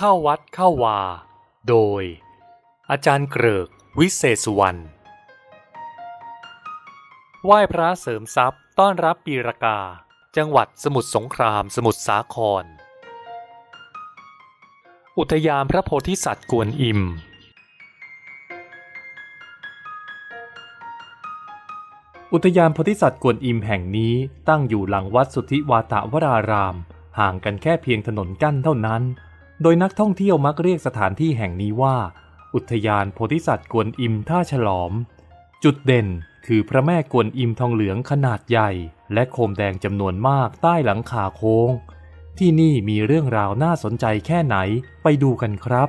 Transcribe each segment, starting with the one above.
เข้าวัดเข้าวา โดย อาจารย์เกริกวิเศษสุวรรณไหว้พระเสริมทรัพย์ต้อนรับปีรากา จังหวัดสมุทรสงครามสมุทรสาคร อุทยานพระโพธิสัตว์กวนอิม อุทยานโพธิสัตว์กวนอิมแห่งนี้ตั้งอยู่หลังวัดสุทธิวาตะวราราม ห่างกันแค่เพียงถนนกั้นเท่านั้น โดยนักท่องเที่ยวมักเรียกสถานที่แห่งนี้ว่า อุทยานโพธิสัตว์กวนอิมท่าฉลอม จุดเด่นคือพระแม่กวนอิมทองเหลืองขนาดใหญ่ และโคมแดงจำนวนมากใต้หลังคาโค้ง ที่นี่มีเรื่องราวน่าสนใจแค่ไหนไปดูกันครับ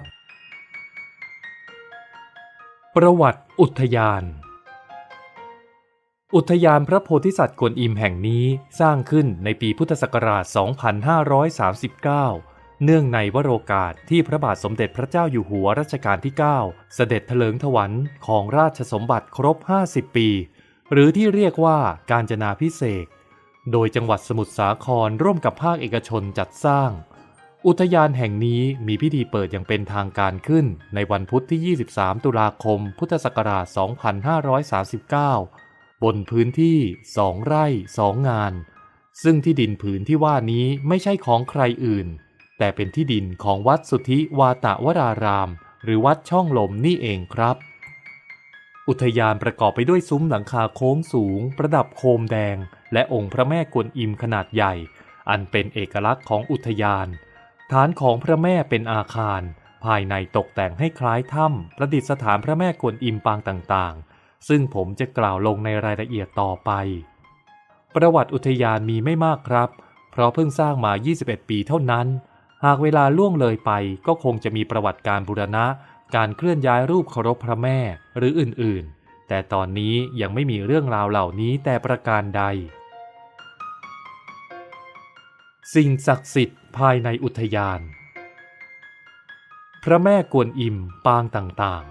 ประวัติอุทยาน อุทยานพระโพธิสัตว์กวนอิมแห่งนี้สร้างขึ้นในปีพุทธศักราช 2539 เนื่องในวโรกาสที่พระบาทสมเด็จพระเจ้าอยู่หัวรัชกาลที่ 9 เสด็จเถลิงถวัลย์ของราชสมบัติครบ 50 ปี หรือที่เรียกว่าการจนาพิเศษโดยจังหวัดสมุทรสาครร่วมกับภาคเอกชนจัดสร้าง อุทยานแห่งนี้มีพิธีเปิดอย่างเป็นทางการขึ้นในวันพุธที่ 23 ตุลาคม พุทธศักราช 2539 บนพื้นที่ 2 ไร่ 2 งาน ซึ่งที่ดินผืนที่ว่านี้ไม่ใช่ของใครอื่น แต่เป็นที่ดินของวัดสุทธิวาตะวราราม หรือวัดช่องลมนี่เองครับ อุทยานประกอบไปด้วยซุ้มหลังคาโค้งสูง ประดับโคมแดง และองค์พระแม่กวนอิมขนาดใหญ่ อันเป็นเอกลักษณ์ของอุทยาน ฐานของพระแม่เป็นอาคาร ภายในตกแต่งให้คล้ายถ้ำประดิษฐานพระแม่กวนอิมปางต่างๆ ซึ่งผมจะกล่าวลงในรายละเอียดต่อไป ประวัติอุทยานมีไม่มากครับ เพราะเพิ่งสร้างมา 21 ปีเท่านั้น หากเวลาล่วงเลยไปก็คงจะมีประวัติการบูรณะ การเคลื่อนย้ายรูปเคารพพระแม่หรืออื่นๆ แต่ตอนนี้ยังไม่มีเรื่องราวเหล่านี้แต่ประการใด สิ่งศักดิ์สิทธิ์ภายในอุทยาน พระแม่กวนอิมปางต่าง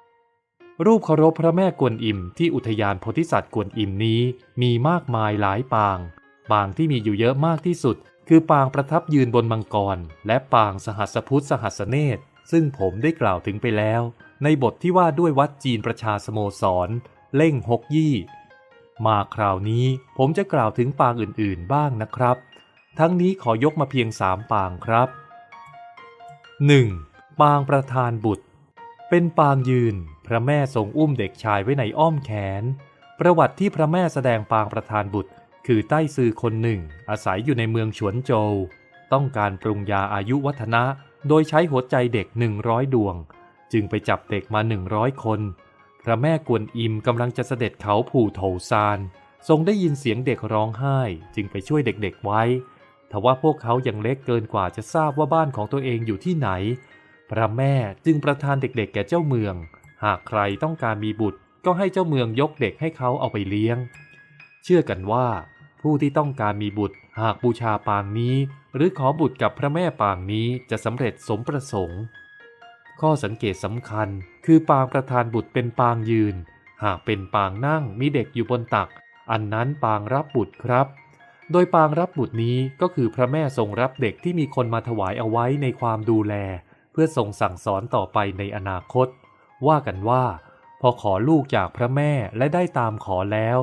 ๆ รูปเคารพพระแม่กวนอิมที่อุทยานโพธิสัตว์กวนอิมนี้มีมากมายหลายปาง ปางที่มีอยู่เยอะมากที่สุด คือปางประทับยืนบนมังกร และปางสหัสพุทธสหัสเนตรซึ่งผมได้กล่าวถึงไปแล้ว ในบทที่ว่าด้วยวัดจีนประชาสโมสร เล่งฮกยี่ มาคราวนี้ผมจะกล่าวถึงปางอื่นๆบ้างนะครับ ทั้งนี้ขอยกมาเพียงสามปางครับ 1. ปางประธานบุตร เป็นปางยืน พระแม่ทรงอุ้มเด็กชายไว้ในอ้อมแขน ประวัติที่พระแม่แสดงปางประธานบุตร คือใต้ซือคนหนึ่ง อาศัยอยู่ในเมืองฉวนโจว ต้องการปรุงยาอายุวัฒนะ โดยใช้หัวใจเด็ก 100 ดวง จึงไปจับเด็กมา 100 คน พระแม่กวนอิมกำลังจะเสด็จเขาผู่โถซาน ทรงได้ยินเสียงเด็กร้องไห้ จึงไปช่วยเด็กๆไว้ทว่าพวกเขายังเล็กเกินกว่าจะทราบว่าบ้านของตัวเองอยู่ที่ไหน พระแม่จึงประทานเด็กๆ แก่เจ้าเมือง หากใครต้องการมีบุตรก็ให้เจ้าเมืองยกเด็กให้เขาเอาไปเลี้ยง เชื่อกันว่า ผู้ที่ต้องการมีบุตร หากบูชาปางนี้ หรือขอบุตรกับพระแม่ปางนี้จะสำเร็จสมประสงค์ ข้อสังเกตสำคัญ คือปางประธานบุตรเป็นปางยืน หากเป็นปางนั่งมีเด็กอยู่บนตัก อันนั้นปางรับบุตรครับ โดยปางรับบุตรนี้ก็คือพระแม่ทรงรับเด็กที่มีคนมาถวายเอาไว้ในความดูแล เพื่อทรงสั่งสอนต่อไปในอนาคต ว่ากันว่า พอขอลูกจากพระแม่และได้ตามขอแล้ว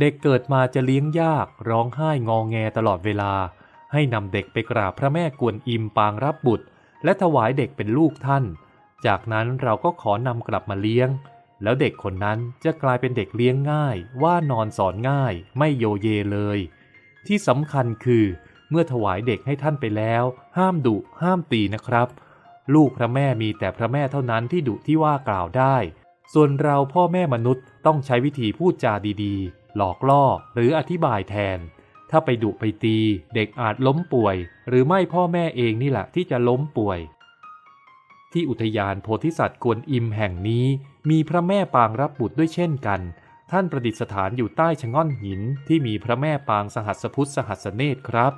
เด็กเกิดมาจะเลี้ยงยากร้องไห้งองแงตลอดเวลา ให้นำเด็กไปกราบพระแม่กวนอิมปางรับบุตร และถวายเด็กเป็นลูกท่าน จากนั้นเราก็ขอนำกลับมาเลี้ยง แล้วเด็กคนนั้นจะกลายเป็นเด็กเลี้ยงง่าย ว่านอนสอนง่าย ไม่โยเยเลย ที่สำคัญคือ เมื่อถวายเด็กให้ท่านไปแล้ว ห้ามดุห้ามตีนะครับ ลูกพระแม่มีแต่พระแม่เท่านั้นที่ดุที่ว่ากล่าวได้ ส่วนเราพ่อแม่มนุษย์ต้องใช้วิธีพูดจาดีๆ หลอกล่อหรืออธิบายแทน ถ้าไปดุไปตี เด็กอาจล้มป่วย หรือไม่พ่อแม่เองนี่แหละที่จะล้มป่วย ที่อุทยานโพธิสัตว์กวนอิมแห่งนี้ มีพระแม่ปางรับบุตรด้วยเช่นกัน ท่านประดิษฐานอยู่ใต้ชะง่อนหินที่มีพระแม่ปางสหัสพุทธสหัสเนตรครับ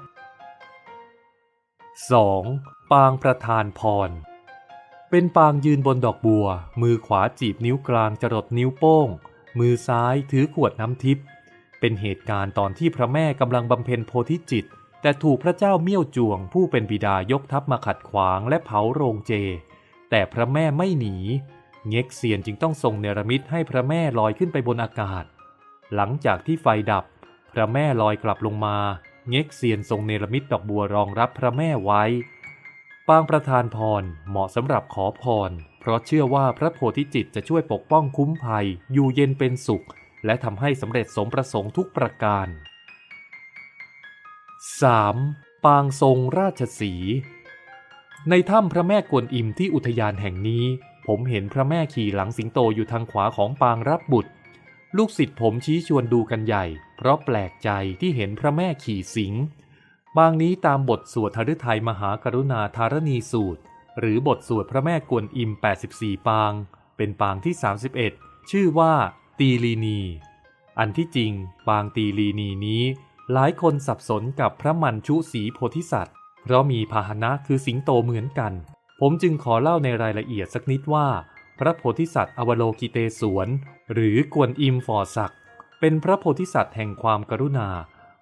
2. ปางประธานพร เป็นปางยืนบนดอกบัว มือขวาจีบนิ้วกลางจรดนิ้วโป้ง มือซ้ายถือขวดน้ำทิพย์เป็นเหตุการณ์ตอนที่พระแม่กำลังบำเพ็ญโพธิจิต แต่ถูกพระเจ้าเมี่ยวจวง ผู้เป็นบิดายกทัพมาขัดขวางและเผาโรงเจ แต่พระแม่ไม่หนี เง็กเซียนจึงต้องส่งเนรมิตให้พระแม่ลอยขึ้นไปบนอากาศ หลังจากที่ไฟดับ พระแม่ลอยกลับลงมา เง็กเซียนทรงเนรมิตดอกบัวรองรับพระแม่ไว้ ปางประธานพรเหมาะสำหรับขอพร เพราะเชื่อว่าพระโพธิจิตจะช่วยปกป้องคุ้มภัย อยู่เย็นเป็นสุข และทำให้สำเร็จสมประสงค์ทุกประการ 3. ปางทรงราชสี ในถ้ำพระแม่กวนอิมที่อุทยานแห่งนี้ ผมเห็นพระแม่ขี่หลังสิงโตอยู่ทางขวาของปางรับบุตร ลูกศิษย์ผมชี้ชวนดูกันใหญ่ เพราะแปลกใจที่เห็นพระแม่ขี่สิง ห์ปางนี้ตามบทสวดทฤทัยมหากรุณาธารณีสูตร หรือบทสวดพระแม่กวนอิม 84 ปาง เป็นปางที่ 31 ชื่อว่า ตีลีนี อันที่จริง ปางตีลีนีนี้ หลายคนสับสนกับพระมัญชุสีโพธิสัตว์ เพราะมีพาหนะคือสิงโตเหมือนกัน ผมจึงขอเล่าในรายละเอียดสักนิดว่า พระโพธิสัตว์อวโลกิเตศวน หรือกวนอิมฟอศักด์เป็นพระโพธิสัตว์แห่งความกรุณา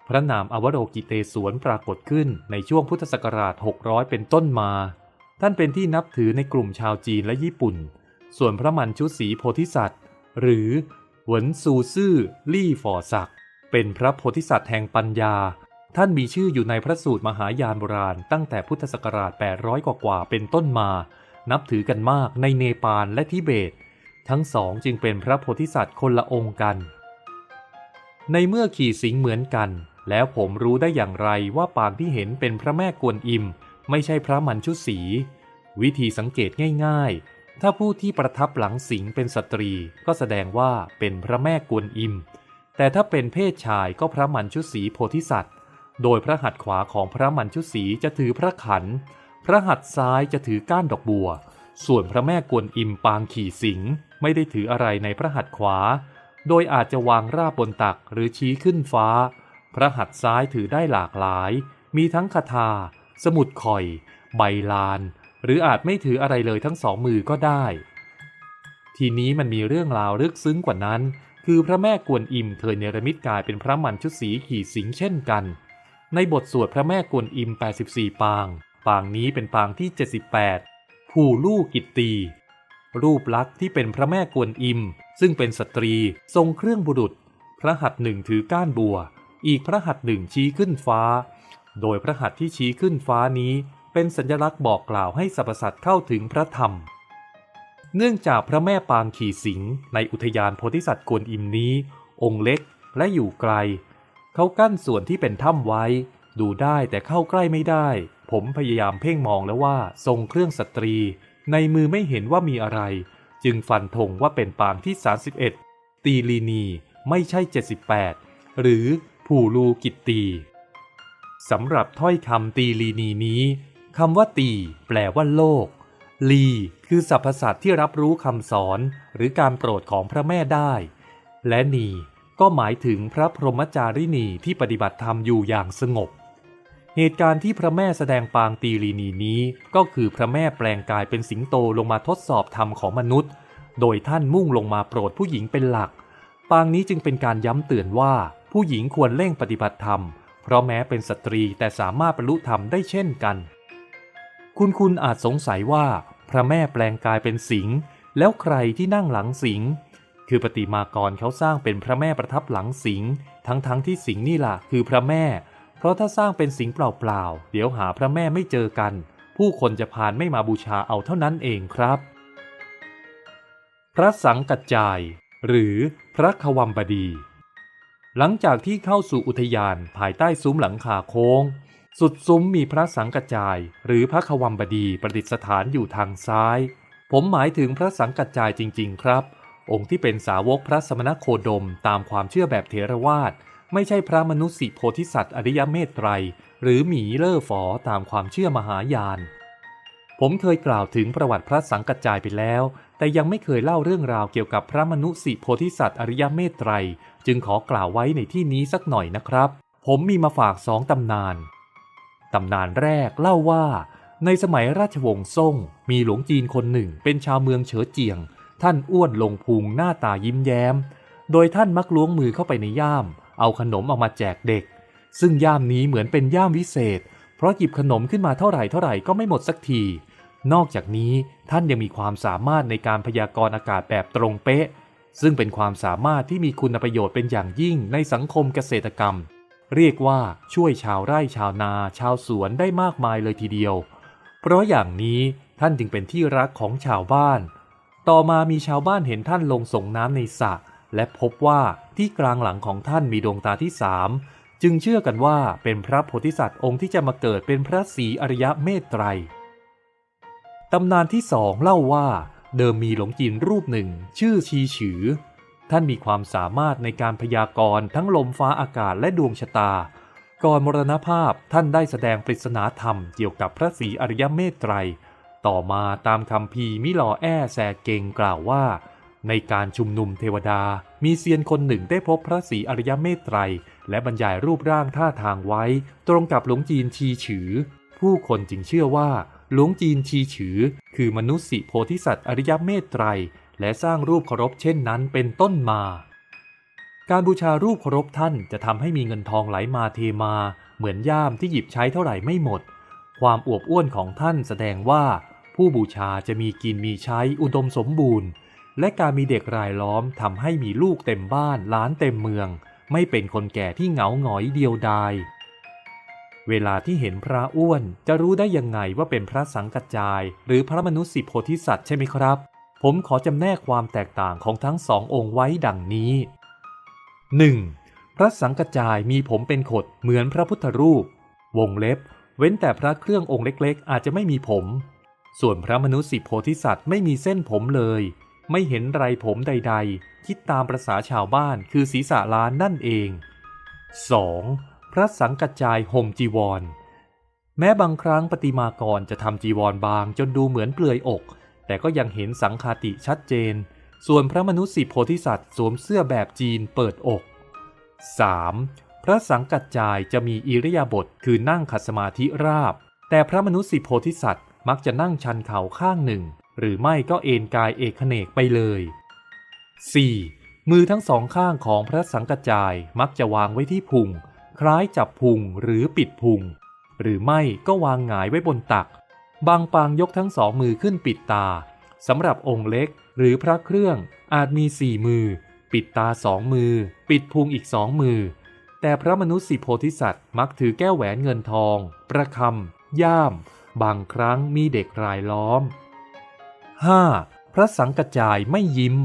พระนามอวโลกิเตศวนปรากฏขึ้นในช่วงพุทธศักราช 600 เป็นต้นมา ท่านเป็นที่นับถือในกลุ่มชาวจีนและญี่ปุ่น ส่วนพระมัญชุสีโพธิสัตว์ หรือหวนซูซื่อลี่ฟอศักเป็นพระโพธิสัตว์แห่งปัญญา ท่านมีชื่ออยู่ในพระสูตรมหายานโบราณตั้งแต่พุทธศักราช 800 กว่าๆเป็นต้นมา นับถือกันมากในเนปาลและทิเบต ทั้งสองจึงเป็นพระโพธิสัตว์คนละองค์กัน ในเมื่อขี่สิงเหมือนกัน แล้วผมรู้ได้อย่างไรว่าปางที่เห็นเป็นพระแม่กวนอิม ไม่ใช่พระมัญชุสี วิธีสังเกตง่ายๆ ถ้าผู้ที่ประทับหลังสิงเป็นสตรีก็แสดงว่าเป็นพระแม่กวนอิม แต่ถ้าเป็นเพศชายก็พระมัญชุสีโพธิสัตว์ โดยพระหัตถ์ขวาของพระมัญชุสีจะถือพระขัน พระหัตถ์ซ้ายจะถือก้านดอกบัว ส่วนพระแม่กวนอิมปางขี่สิงไม่ได้ถืออะไรในพระหัตถ์ขวา โดยอาจจะวางราบบนตักหรือชี้ขึ้นฟ้า พระหัตถ์ซ้ายถือได้หลากหลาย มีทั้งคาถาสมุดข่อย ใบลาน หรืออาจไม่ถืออะไรเลยทั้งสองมือก็ได้ ทีนี้มันมีเรื่องราวลึกซึ้งกว่านั้น คือพระแม่กวนอิมเคยเนรมิตกายเป็นพระมัญชุดสีขี่สิงเช่นกัน ในบทสวดพระแม่กวนอิม 84 ปาง ปางนี้เป็นปางที่ 78 ผู้ลู่กิตตีรูปลักษณ์ที่เป็นพระแม่กวนอิม ซึ่งเป็นสตรีทรงเครื่องบุรุษ พระหัตถ์หนึ่งถือก้านบัว อีกพระหัตถ์หนึ่งชี้ขึ้นฟ้า โดยพระหัตถ์ที่ชี้ขึ้นฟ้านี้เป็นสัญลักษณ์บอกกล่าวให้สรรพสัตว์เข้าถึงพระธรรม เนื่องจากพระแม่ปางขี่สิงในอุทยานโพธิสัตว์กวนอิมนี้ องค์เล็กและอยู่ไกล เขากั้นส่วนที่เป็นถ้ำไว้ ดูได้แต่เข้าใกล้ไม่ได้ ผมพยายามเพ่งมองแล้วว่าทรงเครื่องสตรี ในมือไม่เห็นว่ามีอะไร จึงฟันธงว่าเป็นปางที่ 31 ตีลีนี ไม่ใช่ 78 หรือ ผู้ลูกิตตีสำหรับถ้อยคำตีลีนีนี้คำว่าตี แปลว่าโลก ลี คือสรรพสัตว์ที่รับรู้คำสอนหรือการโปรดของพระแม่ได้ และนีก็หมายถึงพระพรหมจารีนีที่ปฏิบัติธรรมอยู่อย่างสงบ เหตุการณ์ที่พระแม่แสดงปางตีลีนีนี้ ก็คือพระแม่แปลงกายเป็นสิงโตลงมาทดสอบธรรมของมนุษย์ โดยท่านมุ่งลงมาโปรดผู้หญิงเป็นหลัก ปางนี้จึงเป็นการย้ำเตือนว่า ผู้หญิงควรเร่งปฏิบัติธรรม เพราะแม้เป็นสตรีแต่สามารถบรรลุธรรมได้เช่นกัน คุณคุณอาจสงสัยว่า พระแม่แปลงกายเป็นสิงห์แล้วใครที่นั่งหลังสิงห์คือปฏิมากรเขาสร้างเป็นพระแม่ประทับหลังสิงห์ทั้งๆทที่สิงห์นี่ล่ะคือพระแม่ เพราะถ้าสร้างเป็นสิงห์เปล่าๆเดี๋ยวหาพระแม่ไม่เจอกัน ผู้คนจะพานไม่มาบูชาเอาเท่านั้นเองครับ พระสังกัจจาย หรือพระขวัมบดี หลังจากที่เข้าสู่อุทยานภายใต้ซุ้มหลังคาโค้ง สุดซุ้มมีพระสังกจาย หรือพระขวัมบดีประดิษฐานอยู่ทางซ้าย ผมหมายถึงพระสังกจายจริง ๆ ครับ องค์ที่เป็นสาวกพระสมณโคดมตามความเชื่อแบบเถรวาทไม่ใช่พระมนุษย์สิโพธิสัตว์อริยเมตไตร หรือหมีเล่อฝอตามความเชื่อมหายาน ผมเคยกล่าวถึงประวัติพระสังกัจจายไปแล้ว แต่ยังไม่เคยเล่าเรื่องราวเกี่ยวกับพระมนุสิโพธิสัตว์อริยเมตไตร จึงขอกล่าวไว้ในที่นี้สักหน่อยนะครับ ผมมีมาฝากสองตำนาน ตำนานแรกเล่าว่า ในสมัยราชวงศ์ซ่ง มีหลวงจีนคนหนึ่งเป็นชาวเมืองเฉอเจียง ท่านอ้วนลงพุงหน้าตายิ้มแย้ม โดยท่านมักล้วงมือเข้าไปในย่าม เอาขนมออกมาแจกเด็ก ซึ่งย่ามนี้เหมือนเป็นย่ามวิเศษ เพราะหยิบขนมขึ้นมาเท่าไหร่เท่าไหร่ก็ไม่หมดสักที นอกจากนี้ท่านยังมีความสามารถในการพยากรณ์อากาศแบบตรงเป๊ะ ซึ่งเป็นความสามารถที่มีคุณประโยชน์เป็นอย่างยิ่งในสังคมเกษตรกรรม เรียกว่าช่วยชาวไร่ชาวนา ชาวสวนได้มากมายเลยทีเดียว เพราะอย่างนี้ท่านจึงเป็นที่รักของชาวบ้าน ต่อมามีชาวบ้านเห็นท่านลงส่งน้ำในสระและพบว่าที่กลางหลังของท่านมีดวงตาที่สามจึงเชื่อกันว่าเป็นพระโพธิสัตว์องค์ที่จะมาเกิดเป็นพระศรีอริยะเมตไตร ตำนานที่สองเล่าว่าเดิมมีหลงจีนรูปหนึ่ง ชื่อชีฉือ ท่านมีความสามารถในการพยากรณ์ทั้งลมฟ้าอากาศและดวงชะตา ก่อนมรณภาพท่านได้แสดงปริศนาธรรมเกี่ยวกับพระศรีอริยเมตไตร ต่อมาตามคำพีมิลอแอแซเกงกล่าวว่า ในการชุมนุมเทวดา มีเซียนคนหนึ่งได้พบพระศรีอริยเมตไตร และบรรยายรูปร่างท่าทางไว้ ตรงกับหลวงจีนชีฉือ ผู้คนจึงเชื่อว่า หลวงจีนชีฉือ คือมนุษย์สิโพธิสัตว์อริยเมตไตร และสร้างรูปเคารพเช่นนั้นเป็นต้นมา การบูชารูปเคารพท่านจะทำให้มีเงินทองไหลมาเทมา เหมือนย่ามที่หยิบใช้เท่าไหร่ไม่หมด ความอวบอ้วนของท่านแสดงว่า ผู้บูชาจะมีกินมีใช้อุดมสมบูรณ์ และการมีเด็กรายล้อมทำให้มีลูกเต็มบ้านล้านเต็มเมือง ไม่เป็นคนแก่ที่เหงาหงอยเดียวดาย เวลาที่เห็นพระอ้วนจะรู้ได้ยังไงว่าเป็นพระสังกัจจาย หรือพระมนุษย์สิโพธิสัตว์ใช่ไหมครับ ผมขอจำแนกความแตกต่างของทั้งสององค์ไว้ดังนี้ 1. พระสังกัจจายมีผมเป็นขดเหมือนพระพุทธรูป วงเล็บ เว้นแต่พระเครื่ององค์เล็กๆ อาจจะไม่มีผม ส่วนพระมนุษย์สิโพธิสัตว์ไม่มีเส้นผมเลย ไม่เห็นไรผมใด ๆ คิดตามประษาชาวบ้านคือศีรษะล้านนั่นเอง 2. พระสังกัจจายห่มจีวร แม้บางครั้งปฏิมากรจะทำจีวรบางจนดูเหมือนเปลือยอก แต่ก็ยังเห็นสังคาติชัดเจน ส่วนพระมนุษย์สิโพธิสัตว์สวมเสื้อแบบจีนเปิดอก 3. พระสังกัจจายจะมีอิริยาบถคือนั่งขัดสมาธิราบ แต่พระมนุษย์สิโพธิสัตว์มักจะนั่งชันเข่าข้างหนึ่ง หรือไม่ก็เอนกายเอกเนกไปเลย 4. มือทั้งสองข้างของพระสังกัจจายมักจะวางไว้ที่พุง คล้ายจับพุงหรือปิดพุง หรือไม่ก็วางหงายไว้บนตัก บางปางยกทั้งสองมือขึ้นปิดตาสำหรับองค์เล็กหรือพระเครื่องอาจมีสี่มือ ปิดตาสองมือ ปิดพุงอีกสองมือ แต่พระมนุษย์สิโพธิสัตว์มักถือแก้วแหวนเงินทอง ประคำ ย่าม บางครั้งมีเด็กรายล้อม 5. พระสังกัจจายไม่ยิ้ม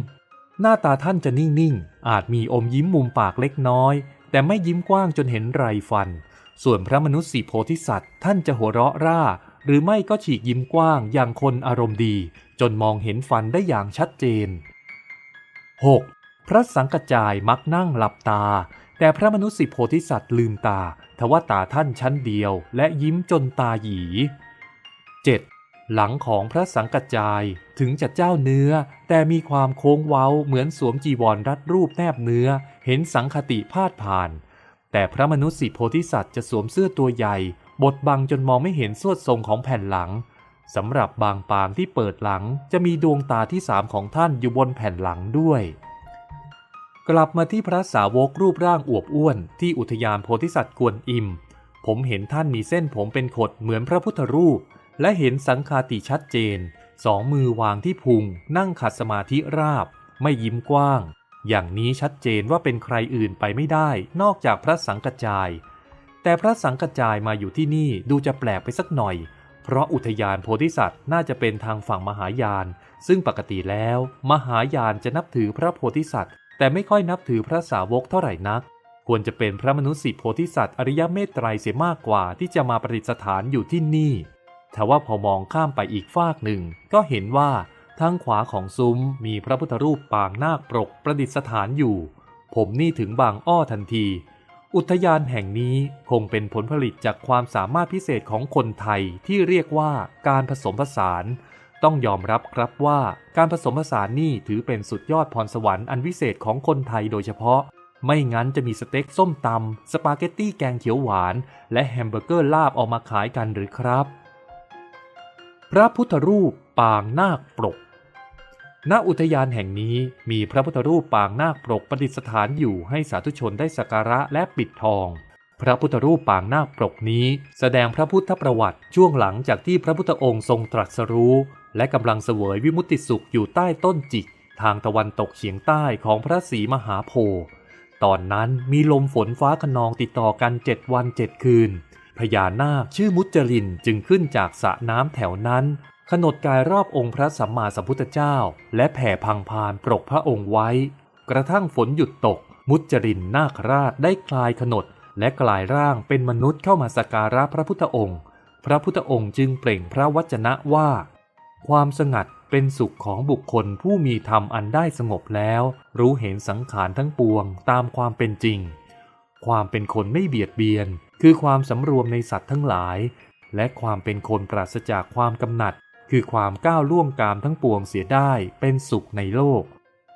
หน้าตาท่านจะนิ่ง ๆ อาจมีอมยิ้มมุมปากเล็กน้อย แต่ไม่ยิ้มกว้างจนเห็นไรฟัน ส่วนพระมนุษย์สีโพธิสัตว์ ท่านจะหัวเราะร่า หรือไม่ก็ฉีกยิ้มกว้างอย่างคนอารมณ์ดี จนมองเห็นฟันได้อย่างชัดเจน 6. พระสังกัจจายมักนั่งหลับตา แต่พระมนุษย์สิโพธิสัตว์ลืมตา ทว่าตาท่านชั้นเดียว และยิ้มจนตาหยี 7. หลังของพระสังกัจจายถึงจะเจ้าเนื้อ แต่มีความโค้งเว้าเหมือนสวมจีวรรัดรูปแนบเนื้อ ห็นสังคติพาดผ่าน แต่พระมนุษย์สิโพธิสัตว์จะสวมเสื้อตัวใหญ่ บดบังจนมองไม่เห็นสวดทรงของแผ่นหลังสำหรับบางปางที่เปิดหลังจะมีดวงตาที่สามของท่านอยู่บนแผ่นหลังด้วย กลับมาที่พระสาวกรูปร่างอวบอ้วน ที่อุทยานโพธิสัตว์กวนอิม ผมเห็นท่านมีเส้นผมเป็นขดเหมือนพระพุทธรูป และเห็นสังคาติชัดเจน สองมือวางที่พุง นั่งขัดสมาธิราบ ไม่ยิ้มกว้าง อย่างนี้ชัดเจนว่าเป็นใครอื่นไปไม่ได้นอกจากพระสังกัจจาย แต่พระสังกัจจายมาอยู่ที่นี่ดูจะแปลกไปสักหน่อย เพราะอุทยานโพธิสัตว์น่าจะเป็นทางฝั่งมหายาน ซึ่งปกติแล้ว มหายานจะนับถือพระโพธิสัตว์ แต่ไม่ค่อยนับถือพระสาวกเท่าไหร่นัก ควรจะเป็นพระมนุษย์สิโพธิสัตว์อริยเมตไตรเสียมากกว่าที่จะมาประดิษฐานอยู่ที่นี่แต่ว่าพอมองข้ามไปอีกฟากหนึ่งก็เห็นว่า ทางขวาของซุ้มมีพระพุทธรูปปางนาคปรกประดิษฐานอยู่ ผมนี่ถึงบางอ้อทันที อุทยานแห่งนี้คงเป็นผลผลิตจากความสามารถพิเศษของคนไทยที่เรียกว่าการผสมผสาน ต้องยอมรับครับว่าการผสมผสานนี่ถือเป็นสุดยอดพรสวรรค์อันวิเศษของคนไทยโดยเฉพาะ ไม่งั้นจะมีสเต็กส้มตำสปาเกตตี้แกงเขียวหวาน และแฮมเบอร์เกอร์ลาบออกมาขายกันหรือครับ พระพุทธรูปปางนาคปรก ณอุทยานแห่งนี้มีพระพุทธรูปปางนาคปรกประดิษฐานอยู่ให้สาธุชนได้สักการะและปิดทอง พระพุทธรูปปางนาคปรกนี้ แสดงพระพุทธประวัติช่วงหลังจากที่พระพุทธองค์ทรงตรัสรู้ และกำลังเสวยวิมุตติสุขอยู่ใต้ต้นจิก ทางตะวันตกเฉียงใต้ของพระศรีมหาโพธิ์ตอนนั้นมีลมฝนฟ้าขนองติดต่อกันเจ็ดวันเจ็ดคืนพญานาคชื่อมุจลินจึงขึ้นจากสระน้ำแถวนั้น ขนดกายรอบองค์พระสัมมาสัมพุทธเจ้า และแผ่พังพานปกพระองค์ไว้ กระทั่งฝนหยุดตก มุจรินนาคราชได้คลายขนดและกลายร่างเป็นมนุษย์เข้ามาสักการะพระพุทธองค์ พระพุทธองค์จึงเปล่งพระวจนะว่า ความสงัดเป็นสุขของบุคคลผู้มีธรรมอันได้สงบแล้ว รู้เห็นสังขารทั้งปวงตามความเป็นจริง ความเป็นคนไม่เบียดเบียน คือความสำรวมในสัตว์ทั้งหลาย และความเป็นคนปราศจากความกำหนัด คือความก้าวล่วงกามทั้งปวงเสียได้เป็นสุขในโลก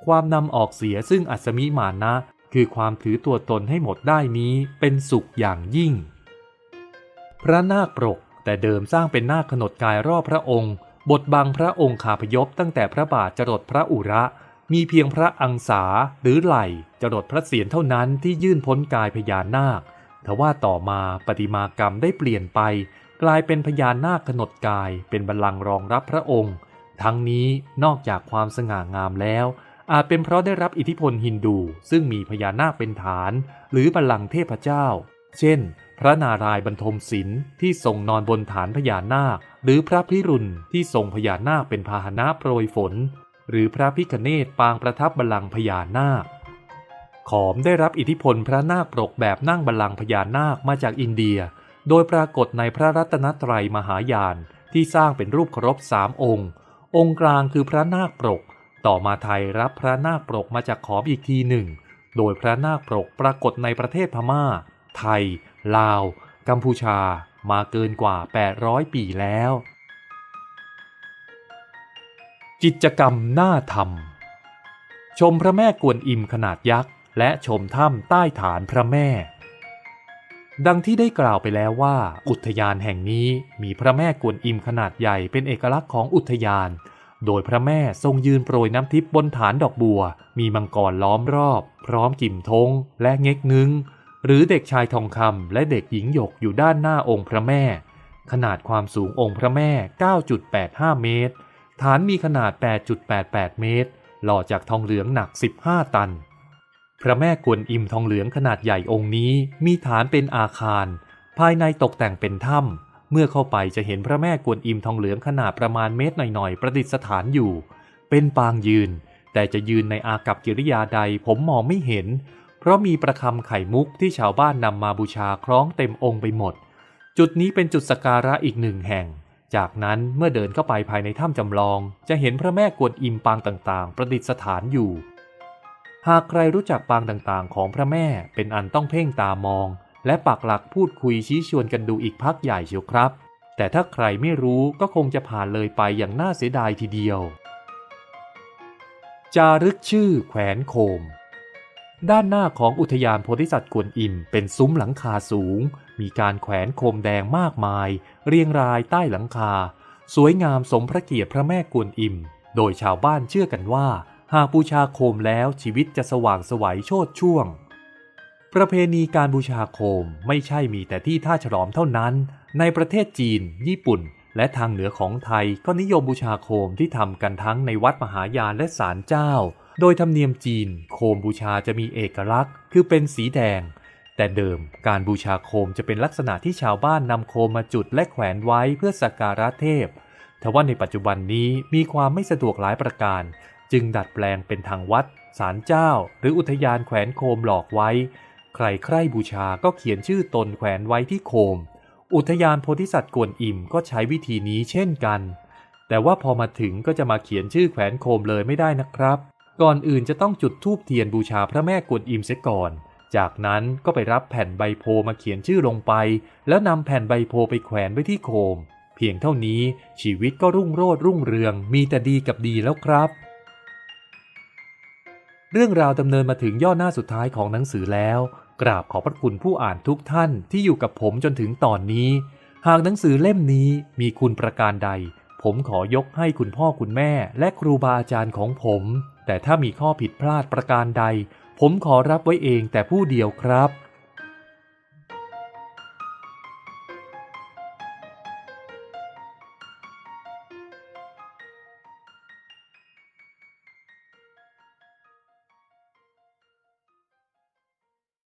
ความนำออกเสียซึ่งอัศมิมานะ คือความถือตัวตนให้หมดได้นี้เป็นสุขอย่างยิ่ง พระนาคปรกแต่เดิมสร้างเป็นนาคขนดกายรอบพระองค์ บทบังพระองค์ขาพยพตั้งแต่พระบาทจรดพระอุระ มีเพียงพระอังสาหรือไหลจรดพระเศียรเท่านั้นที่ยื่นพ้นกายพญานาคทว่าต่อมาปฏิมากรรมได้เปลี่ยนไป กลายเป็นพญานาคขนดกายเป็นบัลลังก์รองรับพระองค์ ทั้งนี้นอกจากความสง่างามแล้ว อาจเป็นเพราะได้รับอิทธิพลฮินดูซึ่งมีพญานาคเป็นฐาน หรือบัลลังก์เทพเจ้า เช่น พระนารายณ์บรรทมศิลป์ที่ทรงนอนบนฐานพญานาค หรือพระพิรุณที่ทรงพญานาคเป็นพาหนะโปรยฝน หรือพระพิคเนตปางประทับบัลลังก์พญานาคขอมได้รับอิทธิพลพระนาคปรกแบบนั่งบัลลังก์พญานาคมาจากอินเดีย โดยปรากฏในพระรัตนตรัยมหายานที่สร้างเป็นรูปเคารพสามองค์ องค์กลางคือพระนาคปรก ต่อมาไทยรับพระนาคปรกมาจากขอมอีกทีหนึ่ง โดยพระนาคปรกปรากฏในประเทศพม่า ไทย ลาว กัมพูชา มาเกินกว่า 800 ปีแล้ว กิจกรรมน่าทำชมพระแม่กวนอิมขนาดยักษ์ และชมถ้ำใต้ฐานพระแม่ ดังที่ได้กล่าวไปแล้วว่า อุทยานแห่งนี้มีพระแม่กวนอิมขนาดใหญ่เป็นเอกลักษณ์ของอุทยาน โดยพระแม่ทรงยืนโปรยน้ำทิพย์บนฐานดอกบัว มีมังกรล้อมรอบ พร้อมกิ่มธงและเง็กนึง หรือเด็กชายทองคำและเด็กหญิงหยกอยู่ด้านหน้าองค์พระแม่ ขนาดความสูงองค์พระแม่ 9.85 เมตร ฐานมีขนาด 8.88 เมตร หล่อจากทองเหลืองหนัก 15 ตัน พระแม่กวนอิมทองเหลืองขนาดใหญ่องค์นี้มีฐานเป็นอาคาร ภายในตกแต่งเป็นถ้ำเมื่อเข้าไปจะเห็นพระแม่กวนอิมทองเหลืองขนาดประมาณเมตรหน่อยๆประดิษฐานอยู่ เป็นปางยืน แต่จะยืนในอากับกิริยาใดผมมองไม่เห็น เพราะมีประคำไข่มุกที่ชาวบ้านนำมาบูชาคล้องเต็มองค์ไปหมด จุดนี้เป็นจุดสการะอีกหนึ่งแห่ง จากนั้นเมื่อเดินเข้าไปภายในถ้ำจำลอง จะเห็นพระแม่กวนอิมปางต่างๆ ประดิษฐานอยู่ หากใครรู้จักปางต่างๆ ของพระแม่เป็นอันต้องเพ่งตามอง และปักหลักพูดคุยชี้ชวนกันดูอีกพักใหญ่เชียวครับ แต่ถ้าใครไม่รู้ก็คงจะผ่านเลยไปอย่างน่าเสียดายทีเดียว จารึกชื่อแขวนโคม ด้านหน้าของอุทยานโพธิสัตว์กวนอิมเป็นซุ้มหลังคาสูง มีการแขวนโคมแดงมากมาย เรียงรายใต้หลังคา สวยงามสมพระเกียรติพระแม่กวนอิม โดยชาวบ้านเชื่อกันว่า หากบูชาโคมแล้วชีวิตจะสว่างสวัยโชดช่วง ประเพณีการบูชาโคมไม่ใช่มีแต่ที่ท่าฉลอมเท่านั้น ในประเทศจีน ญี่ปุ่น และทางเหนือของไทยก็นิยมบูชาโคมที่ทำกันทั้งในวัดมหายานและศาลเจ้า โดยธรรมเนียมจีน โคมบูชาจะมีเอกลักษณ์ คือเป็นสีแดง แต่เดิมการบูชาโคมจะเป็นลักษณะที่ชาวบ้านนำโคมมาจุดและแขวนไว้เพื่อสักการะเทพทว่าในปัจจุบันนี้มีความไม่สะดวกหลายประการ จึงดัดแปลงเป็นทางวัด ศาลเจ้า หรืออุทยานแขวนโคมหลอกไว้ ใครใคร่บูชาก็เขียนชื่อตนแขวนไว้ที่โคม อุทยานโพธิสัตว์กวนอิมก็ใช้วิธีนี้เช่นกัน แต่ว่าพอมาถึงก็จะมาเขียนชื่อแขวนโคมเลยไม่ได้นะครับ ก่อนอื่นจะต้องจุดธูปเทียนบูชาพระแม่กวนอิมเสียก่อน จากนั้นก็ไปรับแผ่นใบโพมาเขียนชื่อลงไป แล้วนำแผ่นใบโพไปแขวนไว้ที่โคมเพียงเท่านี้ชีวิตก็รุ่งโรจน์รุ่งเรืองมีแต่ดีกับดีแล้วครับ เรื่องราวดำเนินมาถึงย่อหน้าสุดท้ายของหนังสือแล้ว กราบขอบพระคุณผู้อ่านทุกท่านที่อยู่กับผมจนถึงตอนนี้ หากหนังสือเล่มนี้มีคุณประการใด ผมขอยกให้คุณพ่อคุณแม่ และครูบาอาจารย์ของผม แต่ถ้ามีข้อผิดพลาดประการใด ผมขอรับไว้เองแต่ผู้เดียวครับ